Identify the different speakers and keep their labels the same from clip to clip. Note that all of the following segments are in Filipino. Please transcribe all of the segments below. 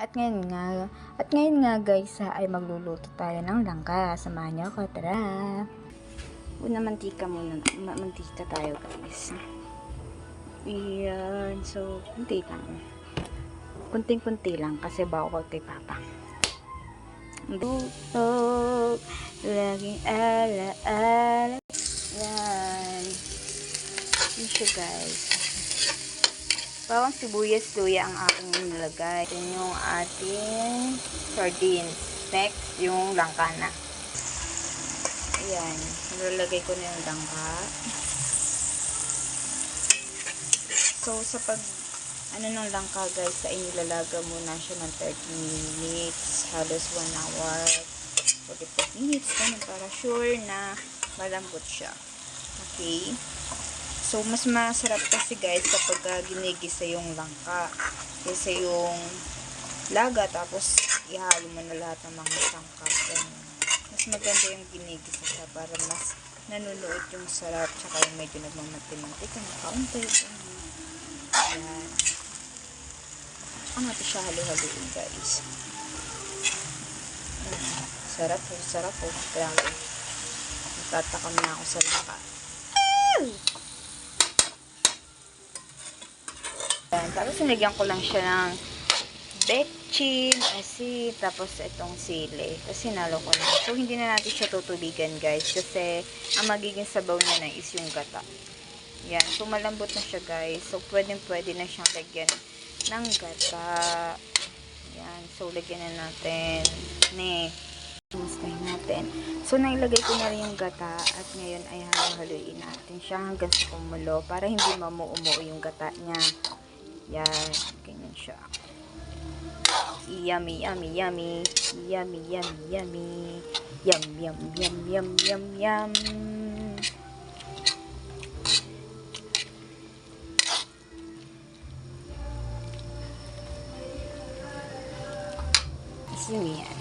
Speaker 1: At ngayon nga, at ngayon nga guys, ay magluluto tayo ng langka. Samahan niyo ako, tara. Una mantika muna, ma- mantika tayo guys. Iyan, so, kunti lang. Kunting-kunti lang kasi bawal kay Papa. Luto, laging ala-ala. Yan. Yun siya guys. Bawang sibuyas, luya ang aking nilagay. Ito yung ating sardines. Next, yung langka na. Ayan. Nilalagay ko na yung langka. So, sa pag ano ng langka guys, ay nilalaga muna siya ng 30 minutes, halos 1 hour, 45 minutes, ganun, para sure na malambot siya. Okay? So, mas masarap kasi guys kapag uh, ginigisa yung langka. Kaysa yung laga, tapos ihalo mo na lahat ng mga sangkap. Mas maganda yung ginigisa siya para mas nanunuot yung sarap. Tsaka yung medyo nagmamati-mantika na kaunti. Ayan. Ang natin siya halo-haloin guys. Mm. Sarap po, sarap po. Grabe. Natatakam na ako sa langka. Ayan, tapos sinigyan ko lang siya ng betchin, asin, tapos itong sili. Tapos sinalo ko na. So, hindi na natin siya tutubigan, guys. Kasi, ang magiging sabaw niya na is yung gata. Yan. So, malambot na siya, guys. So, pwedeng-pwede na siyang lagyan ng gata. Yan. So, lagyan na natin. Ne. Mustahin natin. So, nailagay ko na rin yung gata at ngayon ay halo-haluin natin siya hanggang sa kumulo para hindi mamuumuo yung gata niya. Yan. Ganyan siya. Yummy, yummy, yummy. Yummy, yummy, yummy. Yum, yum, yum, yum, yum, yum. Asin yan.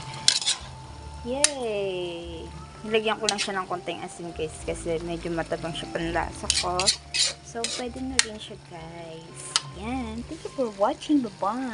Speaker 1: Yay! Nilagyan ko lang siya ng konting asin guys kasi medyo matabang siya panlasa ko. So, pwede na rin siya guys. Yan. Thank you for watching. Bye-bye!